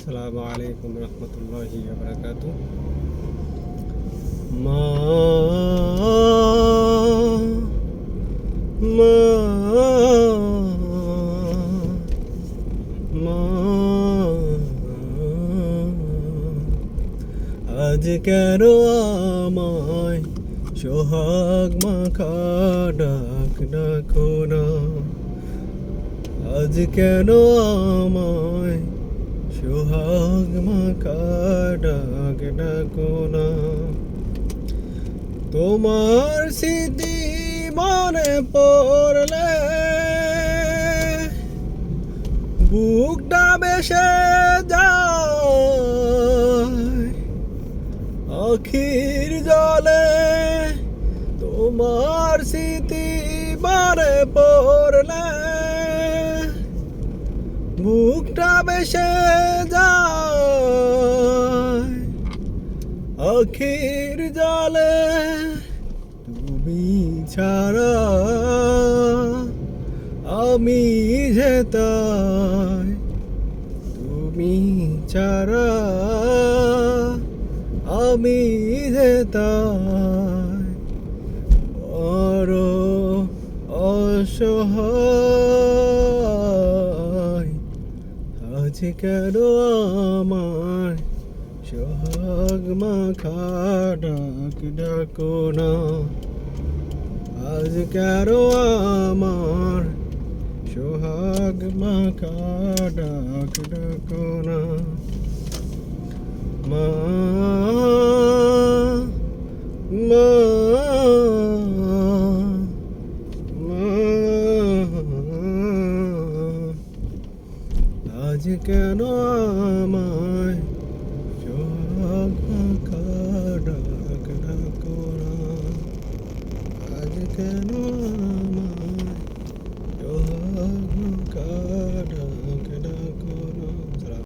আসসালামু আলাইকুম রহমতুল্লাহি বারাকাতু মা মা মা আজ কেন আমায় সোহাগ মাখা ডাক ডাকো না। আজ কেন আমায় সোহাগ মাখা ডাক ডাকো না। তোমার স্মৃতি মনে পড়লে বুকটা বেসে যায়। আখির জলে তোমার স্মৃতি মনে পড়লে বুকটা বেসে যায়। আখির জলে তুমি ছাড়া আমি যেতাই তুমি ছাড়া আমি যেতাই বড় অসহায় আজ কেন আমার? সোহাগ মাখা ডাক ডাকো না। আজ কেন আমার? সোহাগ মাখা ডাক ডাকো না। আজ কেন আমায় আজ কেন